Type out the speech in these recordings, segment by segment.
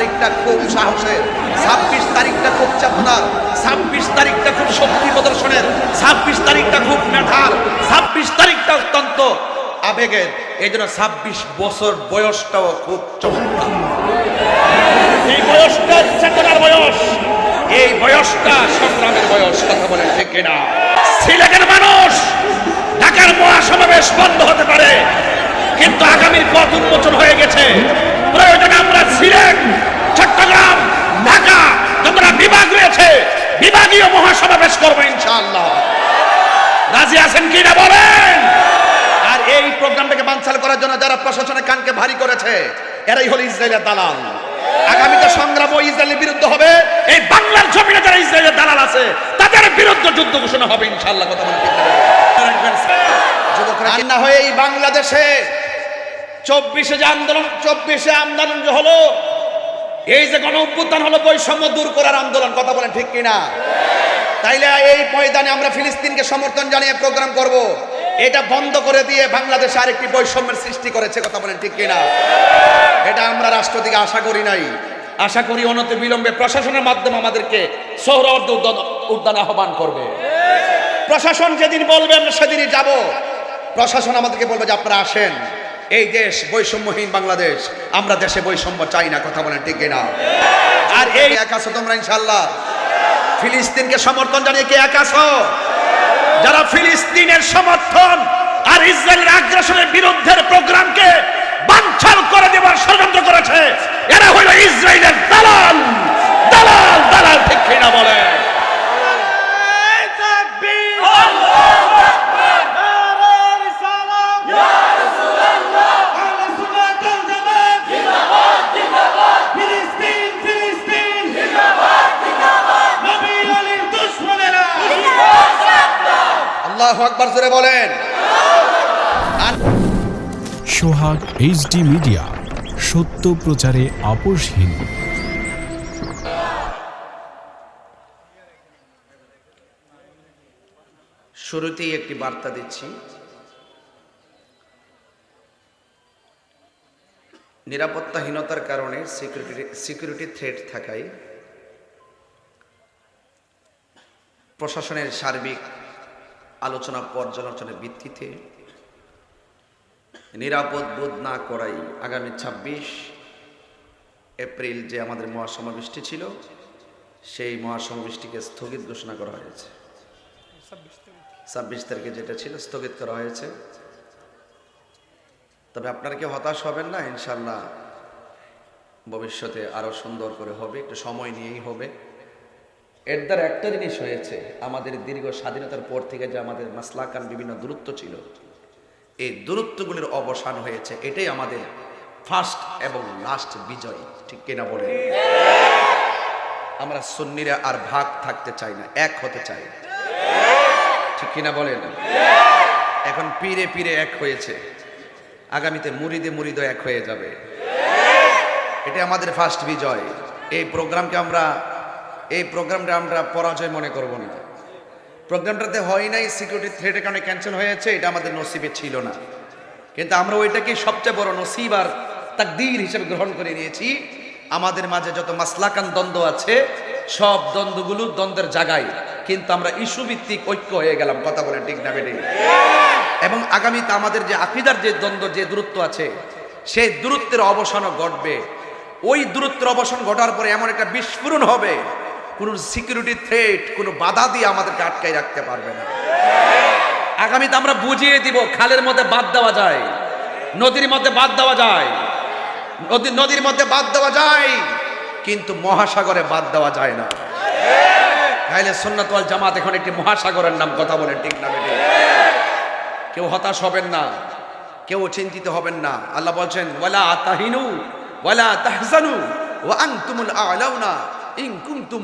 তারিখটা খুব সাহসের, ছাব্বিশ তারিখটা খুব চেতনার, ছাব্বিশ তারিখটা খুব শক্তি প্রদর্শনের, ছাব্বিশ তারিখটা খুব মেধার, ছাব্বিশ তারিখটা অত্যন্ত আবেগের। এই জন্য ছাব্বিশ বছর বয়সটাও খুব চমৎকার। এই বয়সটা চেতনার বয়স, এই বয়সটা সংগ্রামের বয়স, কথা বলেন ঠিক কিনা? সিলেটের মানুষ ঢাকার মহাসমাবেশ বন্ধ হতে পারে, কিন্তু আগামীর পথ উন্মোচন হয়ে গেছে। প্রয়োজনে আমরা সিলেট বিভাগীয় মহাসমাবেশ করব ইনশাআল্লাহ। রাজি আছেন কিনা বলেন? আর এই প্রোগ্রামটাকে বানচাল করার জন্য যারা প্রশাসনের কানকে ভারী করেছে, এরাই হলো ইসরায়েলের দালাল। আগামীতে সংগ্রাম ইসরায়েলের বিরুদ্ধে হবে। এই বাংলার জমিনে যারা ইসরায়েলের দালাল আছে, তাদের বিরুদ্ধে যুদ্ধ ঘোষণা হবে ইনশাআল্লাহ, কথা বলে ঠিক যুবকরা না হয়ে এই বাংলাদেশে চব্বিশে যে আন্দোলন, চব্বিশে আন্দোলন যে হলো এই যে গণ অভ্যুত্থান হলো, বৈষম্য দূর করার আন্দোলন, কথা বলেন ঠিক কিনা? তাইলে এই ময়দানে আমরা ফিলিস্তিনকে সমর্থন জানিয়ে প্রোগ্রাম করব। এটা বন্ধ করে দিয়ে বাংলাদেশে আরেকটি বৈষম্যের সৃষ্টি করেছে, কথা বলেন ঠিক কিনা? এটা আমরা রাষ্ট্র থেকে আশা করি নাই। আশা করি অনতি বিলম্বে প্রশাসনের মাধ্যমে আমাদেরকে সৌরভ উদ্যান আহ্বান করবে। প্রশাসন যেদিন বলবে, আমরা সেদিনই যাব। প্রশাসন আমাদেরকে বলবে যে আপনারা আসেন। এই দেশ বৈষম্যহীন বাংলাদেশ, আমরা দেশে বৈষম্য চাই না, কথা বলেন ঠিক না আর এই এক আছো তোমরা ইনশাল্লাহ ফিলিস্তিনকে সমর্থন জানিয়ে কে এক আছো? যারা ফিলিস্তিনের সমর্থন আর ইসরায়েলের আগ্রাসনের বিরুদ্ধের প্রোগ্রামকে বানচাল করে দেবার ষড়যন্ত্র করেছে এরা হলো ইসরায়েলের দালাল দালাল দালাল ঠিক কিনা বলে ফিলিস্তিন ফিলিস্তিন নবী আলীর দুশ্মনেরা আল্লাহ আকবার জোরে বলেন। সোহাগ এইচডি মিডিয়া সত্য প্রচারে আপোষহীন। শুরুতেই একটি বার্তা দিচ্ছি। নিরাপত্তাহীনতার কারণে সিকিউরিটি সিকিউরিটি থ্রেট থাকায় প্রশাসনের সার্বিক আলোচনা পর্যালোচনার ভিত্তিতে নিরাপদ বোধ না করাই আগামী ছাব্বিশ এপ্রিল যে আমাদের মহাসমাবেশটি ছিল, সেই মহাসমাবেশটিকে স্থগিত ঘোষণা করা হয়েছে। ছাব্বিশ তারিখে যেটা ছিল স্থগিত করা হয়েছে। তবে আপনারা কেউ হতাশ হবেন না ইনশাল্লাহ ভবিষ্যতে আরও সুন্দর করে হবে, একটু সময় নিয়েই হবে। এর দ্বারা একটা জিনিস হয়েছে, আমাদের দীর্ঘ স্বাধীনতার পর থেকে যে আমাদের মাসলাকান বিভিন্ন দূরত্ব ছিল, এই দূরত্বগুলির অবসান হয়েছে, এটাই আমাদের ফার্স্ট এবং লাস্ট বিজয়, ঠিক কিনা বলে আমরা সুন্নিরা আর ভাগ থাকতে চাই না, এক হতে চাই। ঠিক কিনা বলেন? এখন পীরে পীরে এক হয়েছে, আগামীতে মুরিদে মুরিদ এক হয়ে যাবে। এটা আমাদের ফার্স্ট বিজয়, এই প্রোগ্রামকে আমরা এই প্রোগ্রামটা আমরা পরাজয় মনে করব না। প্রোগ্রামটাতে হয় নাই সিকিউরিটি থ্রেটের কারণে ক্যান্সেল হয়েছে, এটা আমাদের নসিবে ছিল না। কিন্তু আমরা ওইটাকে সবচেয়ে বড় নসিব আর তাকদীর হিসেবে গ্রহণ করে নিয়েছি। আমাদের মাঝে যত মাসলাকান দ্বন্দ্ব আছে, সব দ্বন্দ্বগুলো দ্বন্দ্বের জায়গায়। কিন্তু আমরা ইস্যু ভিত্তিক ঐক্য হয়ে গেলাম, কথা বলে ঠিক না বেটে এবং আগামীতে আমাদের যে আকিদার যে দ্বন্দ্ব, যে দূরত্ব আছে, সেই দূরত্বের অবসানও ঘটবে। ওই দূরত্বের অবসান ঘটার পরে এমন একটা বিস্ফোরণ হবে কোনো সিকিউরিটি থ্রেট কোনো বাধা দিয়ে আমাদেরকে আটকাই রাখতে পারবে না। আগামীতে আমরা বুঝিয়ে দিব, খালের মধ্যে বাদ দেওয়া যায়, নদীর মধ্যে বাদ দেওয়া যায়, নদী, নদীর মধ্যে বাদ দেওয়া যায়, কিন্তু মহাসাগরে বাদ দেওয়া যায় না। তাহলে সুন্নাতওয়াল জামাত এখন একটি মহাসাগরের নাম কথা বলেন, ঠিক না বেটে কেউ হতাশ হবেন না, কেউ চিন্তিত হবেন না। আল্লাহ বলছেন, ওয়ালা তাহিনু, ওয়ালা তাহজানু, ওয়া আনতুমুল আলাউনা।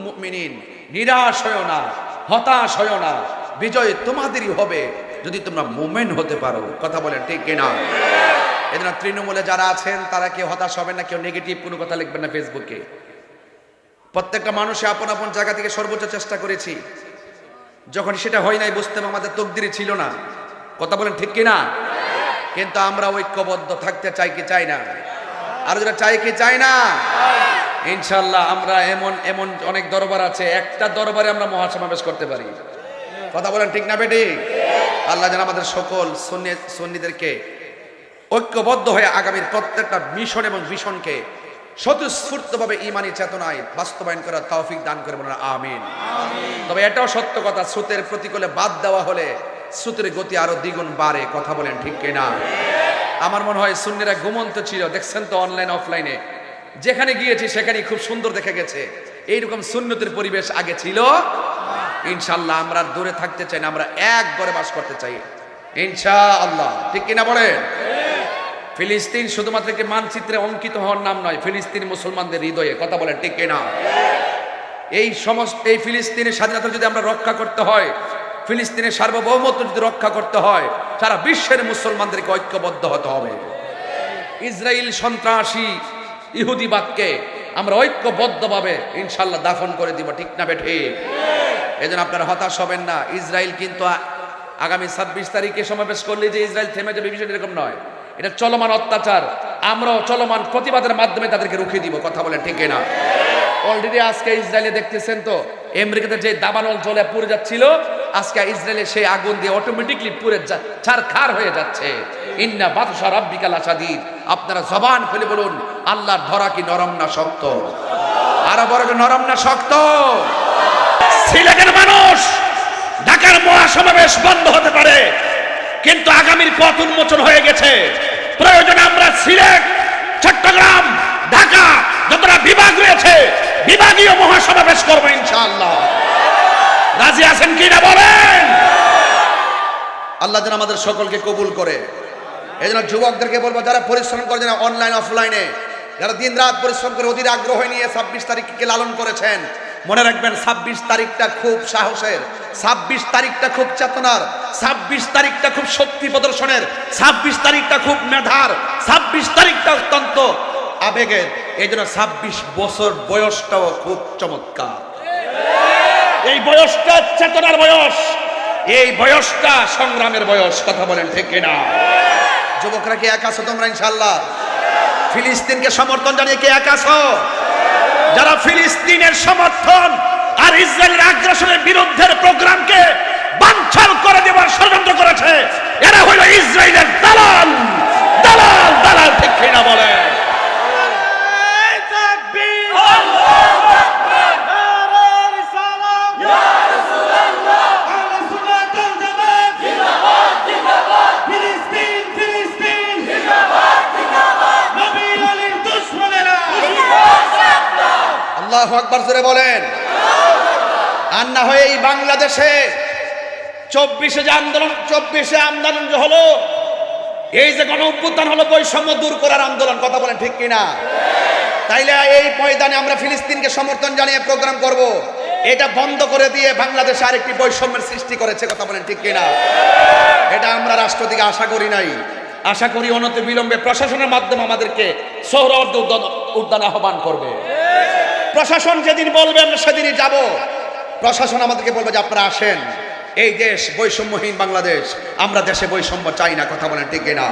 মুমিনিন, নিরাশ হয়ো না, হতাশ হয়ো না, বিজয় তোমাদেরই হবে যদি তোমরা মুমেন হতে পারো। কথা বলেন ঠিক কিনা? এজন্য তৃণমূলে যারা আছেন, তারা কেউ হতাশ হবেন না, কেউ নেগেটিভ কোনো কথা লিখবেন না ফেসবুকে প্রত্যেকটা মানুষে আপন আপন জায়গা থেকে সর্বোচ্চ চেষ্টা করেছি। যখন সেটা হয় নাই বুঝতে হবে আমাদের তকদিরই ছিল না। কথা বলেন ঠিক কিনা? কিন্তু আমরা ঐক্যবদ্ধ থাকতে চাই কি চাই না? আর যারা চাই কি চাই না? ইনশাল্লাহ আমরা এমন এমন অনেক দরবার আছে, একটা দরবারে আমরা মহাসমাবেশ করতে পারি। কথা বলেন ঠিক না বেটি? আল্লাহ যেন আমাদের সকল সন্নি, সন্নিদেরকে ঐক্যবদ্ধ হয়ে আগামীর প্রত্যেকটা মিশন এবং ভিশনকে স্বতঃস্ফূর্তভাবে ইমানি চেতনায় বাস্তবায়ন করার তৌফিক দান করে বলেন, আমিন। তবে এটাও সত্য কথা, স্রোতের প্রতিকূলে বাদ দেওয়া হলে স্রোতের গতি আরও দ্বিগুণ বাড়ে, কথা বলেন ঠিক কিনা? আমার মনে হয় সুন্নিরা ঘুমন্ত ছিল, দেখছেন তো অনলাইন অফলাইনে যেখানে গিয়েছি সেখানে খুব সুন্দর দেখে গেছে। এইরকম সুন্নতের পরিবেশ আগে ছিল। ইনশাল্লাহ আমরা দূরে থাকতে চাই না, আমরা এক ঘরে বাস করতে চাই। ইনশা আল্লাহ ঠিক কিনা বলেন? ফিলিস্তিন শুধুমাত্র একটি মানচিত্রে অঙ্কিত হওয়ার নাম নয়, ফিলিস্তিন মুসলমানদের হৃদয়ে। কথা বলেন, ঠিক কিনা? এই সমস্ত, এই ফিলিস্তিনের স্বাধীনতা যদি আমরা রক্ষা করতে হয়, ফিলিস্তিনের সার্বভৌমত্ব যদি রক্ষা করতে হয়, সারা বিশ্বের মুসলমানদেরকে ঐক্যবদ্ধ হতে হবে। ইসরায়েল সন্ত্রাসী ইহুদিবাদকে আমরা ঐক্যবদ্ধভাবে ইনশাল্লাহ দাফন করে দিব, ঠিক না বেঠে? এই জন্য আপনারা হতাশ হবেন না। ইসরায়েল কিন্তু আগামী ছাব্বিশ তারিখে সমাবেশ করলে যে ইসরায়েল থেমে যাবে, বিষয়টা এরকম নয়। এটা চলমান অত্যাচার। আমরাও চলমান প্রতিবাদের মাধ্যমে তাদেরকে রুখে দিব, কথা বলে ঠিক না অলরেডি আজকে ইসরায়েলে দেখতেছেন তো, আমেরিকাতে যে দাবানল জ্বলে পুড়ে যাচ্ছিল, আজকে ইসরায়েলে সেই আগুন দিয়ে অটোমেটিকলি পুড়ে ছাড় খার হয়ে যাচ্ছে। ইন্না বাদশা রাব্বিকাল আসাদিদ। আপনারা জবান খুলে বলুন আল্লাহর ধরা কি নরম না শক্ত? আরও বড় নরম না শক্ত? সিলেটের মানুষ ঢাকার মহাসমাবেশ বন্ধ হতে পারে, কিন্তু আগামীর পথ উন্মোচন হয়ে গেছে। প্রয়োজনে আমরা সিলেট, চট্টগ্রাম, ঢাকা, যতটা বিভাগ রয়েছে, বিভাগীয় মহাসমাবেশ করব ইনশাআল্লাহ। রাজি আছেন কি না বলেন? আল্লাহ যেন আমাদের সকলকে কবুল করে। এই জন্য যুবকদেরকে বলব, যারা পরিশ্রম করে অনলাইন অফলাইনে যারা দিন রাত পরিশ্রম করে অধীর আগ্রহ নিয়ে ছাব্বিশ তারিখকে লালন করেছেন, মনে রাখবেন ছাব্বিশ তারিখটা খুব সাহসের, ছাব্বিশ তারিখটা খুব চেতনার, ছাব্বিশ তারিখটা খুব শক্তি প্রদর্শনের, ছাব্বিশ তারিখটা খুব মেধার, ছাব্বিশ তারিখটা অত্যন্ত আবেগের। এই জন্য ছাব্বিশ বছর বয়সটাও খুব চমৎকার। এই বয়সটা চেতনার বয়স, এই বয়সটা সংগ্রামের বয়স, কথা বলেন ঠিক না যুবকরা কি এক আছো তোমরা ইনশাল্লাহ ফিলিস্তিনকে সমর্থন জানিয়ে কে এক যারা ফিলিস্তিনের সমর্থন আর ইসরায়েলের আগ্রাসনের বিরুদ্ধের প্রোগ্রামকে বাঞ্ছাল করে দেবার ষড়যন্ত্র করেছে, এরা হইল ইসরায়েলের দালাল। দালাল দালাল, ঠিক কিনা বলে আকবার জোরে বলেন। আর না হয়ে এই বাংলাদেশে চব্বিশে যে আন্দোলন, চব্বিশে আন্দোলন যে হলো, এই যে গণ অভ্যুত্থান হলো, বৈষম্য দূর করার আন্দোলন, কথা বলেন ঠিক কিনা? তাইলে এই ময়দানে আমরা ফিলিস্তিনকে সমর্থন জানিয়ে প্রোগ্রাম করব। এটা বন্ধ করে দিয়ে বাংলাদেশে আরেকটি বৈষম্যের সৃষ্টি করেছে, কথা বলেন ঠিক কিনা? এটা আমরা রাষ্ট্র থেকে আশা করি নাই। আশা করি অনতি বিলম্বে প্রশাসনের মাধ্যমে আমাদেরকে সৌরভ উদ্যান আহ্বান করবে। প্রশাসন যেদিন বলবে, আমরা সেদিনই যাব। প্রশাসন আমাদেরকে বলবে যে, আপনারা আসেন। এই দেশ বৈষম্যহীন বাংলাদেশ, আমরা দেশে বৈষম্য চাই না, কথা বলেন ঠিক না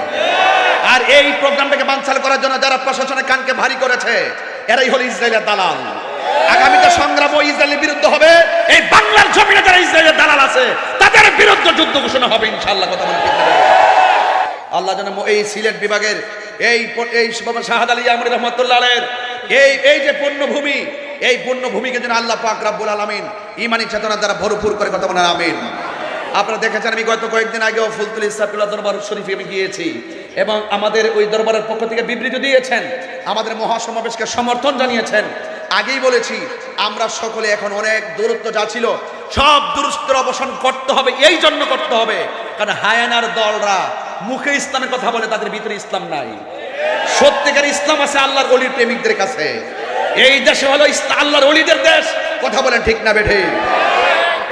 আর এই প্রোগ্রামটাকে বানচাল করার জন্য যারা প্রশাসনের কানকে ভারী করেছে, এরাই হলো ইসরায়েলের দালাল। আগামীতে সংগ্রাম ও ইসরায়েলের বিরুদ্ধে হবে। এই বাংলার জমিনে যারা ইসরায়েলের দালাল আছে, তাদের বিরুদ্ধে যুদ্ধ ঘোষণা হবে, ইনশাআল্লাহ, কথা বলেন ঠিক আল্লাহ যেন এই সিলেট বিভাগের এই এই শাহাদ আলী আমরি রহমতুল্লাহ এই এই যে পূর্ণভূমি, এই পুণ্যভূমিকে যেন আল্লাহ পাক রাব্বুল আলামিন ইমানি চেতনা দ্বারা ভরপুর করে কথা বলেন, আমিন। আপনারা দেখেছেন, আমি গত কয়েকদিন আগেও ফুলতুল ইসলাফুল্লাহ দরবার শরীফে আমি গিয়েছি এবং আমাদের ওই দরবারের পক্ষ থেকে বিবৃতি দিয়েছেন, আমাদের মহাসমাবেশকে সমর্থন জানিয়েছেন। আগেই বলেছি, আমরা সকলে এখন অনেক দূরত্ব যা ছিল, সব দূরত্বের অবসান করতে হবে, এই জন্য করতে হবে। কারণ হায়ানার দলরা মুখে ইসলামের কথা বলে তাদের ভিতরে ইসলাম নাই। সত্যিকার ইসলাম আছে আল্লাহর অলির প্রেমিকদের কাছে। এই দেশে হলো আল্লাহর অলিদের দেশ। কথা বলেন ঠিক না বেঠে?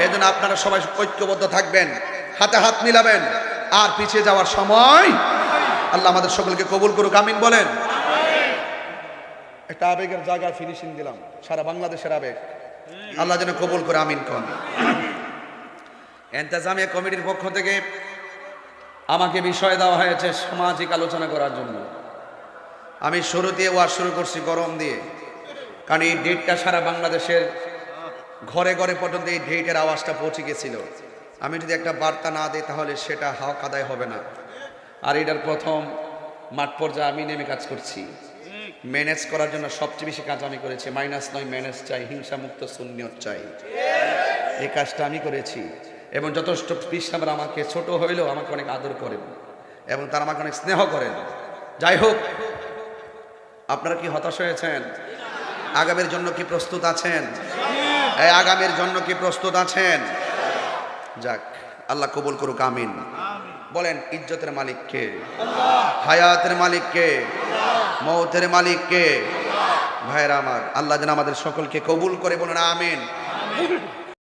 এই জন্য আপনারা সবাই ঐক্যবদ্ধ থাকবেন, হাতে হাত মিলাবেন, আর পিছিয়ে যাওয়ার সময় আল্লাহ আমাদের সকলকে কবুল করুক, আমিন বলেন। একটা আবেগের জায়গায় ফিনিশিং দিলাম, সারা বাংলাদেশের আবেগ। আল্লাহ যেন কবুল করে, আমিন কন। এন্তাজামিয়া কমিটির পক্ষ থেকে আমাকে বিষয় দেওয়া হয়েছে সামাজিক আলোচনা করার জন্য। আমি শুরুতে ওয়াজ শুরু করছি গরম দিয়ে। কারণ এই ডেটটা সারা বাংলাদেশের ঘরে ঘরে পর্যন্ত এই ডেটের আওয়াজটা পৌঁছে গেছিল। আমি যদি একটা বার্তা না দিই তাহলে সেটা হক আদায় হবে না। আর এটার প্রথম মাঠ পর্যায়ে আমি নেমে কাজ করছি। ম্যানেজ করার জন্য সবচেয়ে বেশি কাজ আমি করেছি। মাইনাস নয়, ম্যানেজ চাই হিংসা মুক্ত শূন্যত চাই। এই কাজটা আমি করেছি। এবং যথেষ্ট পিসাবরা আমাকে ছোট হইলেও আমাকে অনেক আদর করেন এবং তারা আমাকে অনেক স্নেহ করেন। যাই হোক আপনারা কি হতাশ হয়েছেন? আগামের জন্য কি প্রস্তুত আছেন? এই আগামের জন্য কি প্রস্তুত আছেন? যাক, আল্লাহ কবুল করুক, আমিন। বলেন, ইজ্জতের মালিককে হায়াতের মালিককে মৌতের মালিক কে? ভাইরা আমার, আল্লাহ যেন আমাদের সকলকে কবুল করে বলেন, আমিন।